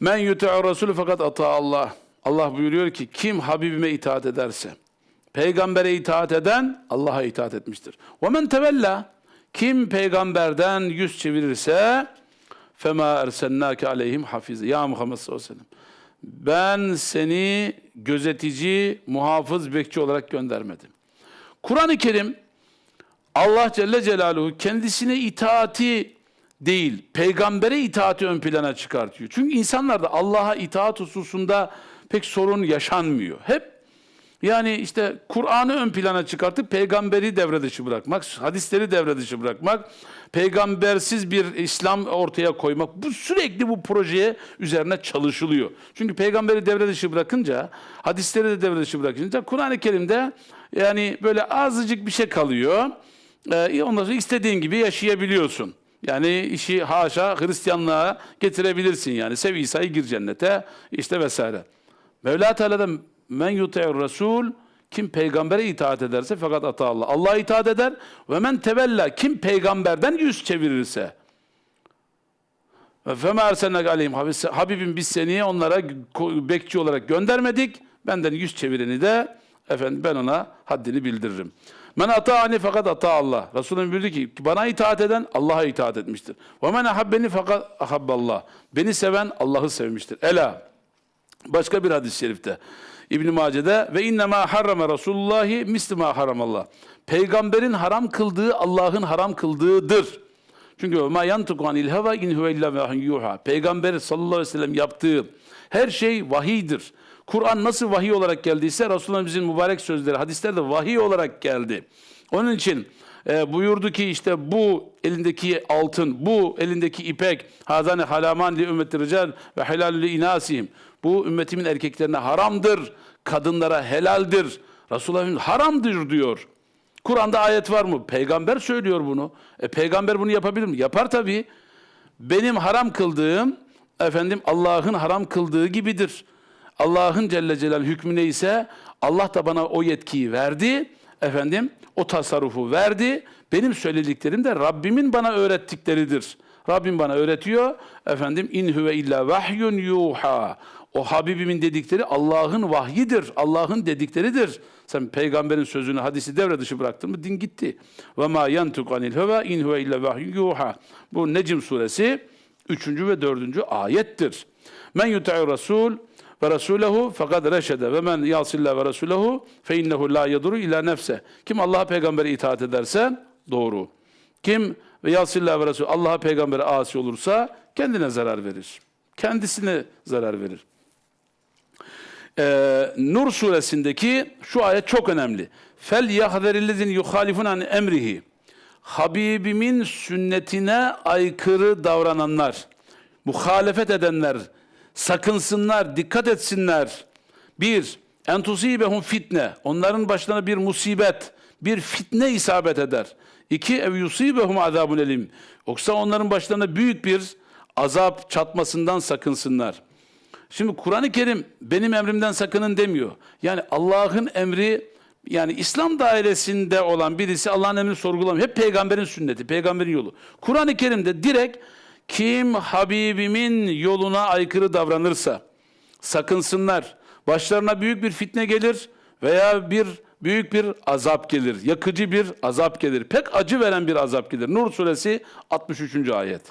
Men yuti'ur Resulü fakat ata Allah. Allah buyuruyor ki kim Habibime itaat ederse, peygambere itaat eden Allah'a itaat etmiştir. Ve men tevella kim peygamberden yüz çevirirse fema ersennake aleyhim hafiz. Ya Muhammed sallallahu aleyhi ve sellem. Ben seni gözetici, muhafız, bekçi olarak göndermedim. Kur'an-ı Kerim Allah Celle Celaluhu kendisine itaati değil, peygambere itaati ön plana çıkartıyor. Çünkü insanlarda Allah'a itaat hususunda pek sorun yaşanmıyor. Hep yani işte Kur'an'ı ön plana çıkartıp peygamberi devre dışı bırakmak, hadisleri devre dışı bırakmak, peygambersiz bir İslam ortaya koymak. Bu sürekli bu projeye üzerine çalışılıyor. Çünkü peygamberi devre dışı bırakınca, hadisleri de devre dışı bırakınca Kur'an-ı Kerim'de yani böyle azıcık bir şey kalıyor. Ee, ondan sonra istediğin gibi yaşayabiliyorsun. Yani işi haşa Hristiyanlığa getirebilirsin yani. Sev İsa'yı gir cennete işte vesaire. Mevla Teala'da men yuti'ur Resul kim peygambere itaat ederse fakat ata Allah. Allah'a itaat eder ve men tevella kim peygamberden yüz çevirirse ve fema ersennek aleyhim. Habibim biz seni onlara bekçi olarak göndermedik. Benden yüz çevireni de efendim ben ona haddini bildiririm. Men ata'ani fakat ata Allah. Resulüm buyurdu ki bana itaat eden Allah'a itaat etmiştir. Ve men ahabbeni fakat ahabballah. Beni seven Allah'ı sevmiştir. Ela. Başka bir hadis-i şerifte. İbn Mace'de ve innema harrama Resulullahi mislima haramallah. Peygamberin haram kıldığı Allah'ın haram kıldığıdır. Çünkü ma yantuku anil heva in huve illa yuha. Peygamber sallallahu aleyhi ve sellem yaptığı her şey vahiydir. Kur'an nasıl vahiy olarak geldiyse Resulullah'ımızın mübarek sözleri hadislerde vahiy olarak geldi. Onun için e, buyurdu ki işte bu elindeki altın, bu elindeki ipek, hazane halaman li ümmeti rical ve helal li inasihim. Bu ümmetimin erkeklerine haramdır, kadınlara helaldir. Resulullah haramdır diyor. Kur'an'da ayet var mı? Peygamber söylüyor bunu. E, peygamber bunu yapabilir mi? Yapar tabii. Benim haram kıldığım efendim Allah'ın haram kıldığı gibidir. Allah'ın Celle Celal hükmü neyse Allah da bana o yetkiyi verdi. Efendim o tasarrufu verdi. Benim söylediklerim de Rabbimin bana öğrettikleridir. Rabbim bana öğretiyor. Efendim in huve illa vahyun yuha. O Habibimin dedikleri Allah'ın vahyidir. Allah'ın dedikleridir. Sen peygamberin sözünü, hadisi devre dışı bıraktın mı din gitti. Ve ma yantuk anil heva in huve illa vahyun yuha. Bu Necm suresi 3. ve 4. ayettir. Men yuta'u rasul ve rasulehu fakat reşede ve men yasillah ve rasulehu fe innehu la yaduru ila nefse. Kim Allah'a peygambere itaat ederse doğru. Kim ve yasillah ve resul Allah'a peygambere asi olursa kendine zarar verir. Kendisine zarar verir. Ee, Nur suresindeki şu ayet çok önemli. Fel yahzerillezin yuhalifun an emrihi. Habibimin sünnetine aykırı davrananlar, muhalefet edenler, sakınsınlar, dikkat etsinler. Bir, entusibehum fitne. Onların başlarına bir musibet, bir fitne isabet eder. İki, ev yusibehum azabun elim. Yoksa onların başlarına büyük bir azap çatmasından sakınsınlar. Şimdi Kur'an-ı Kerim benim emrimden sakının demiyor. Yani Allah'ın emri yani İslam dairesinde olan birisi Allah'ın emrini sorgulamıyor. Hep peygamberin sünneti, peygamberin yolu. Kur'an-ı Kerim'de direkt kim Habibimin yoluna aykırı davranırsa sakınsınlar. Başlarına büyük bir fitne gelir veya bir büyük bir azap gelir. Yakıcı bir azap gelir. Pek acı veren bir azap gelir. Nur suresi 63. ayet.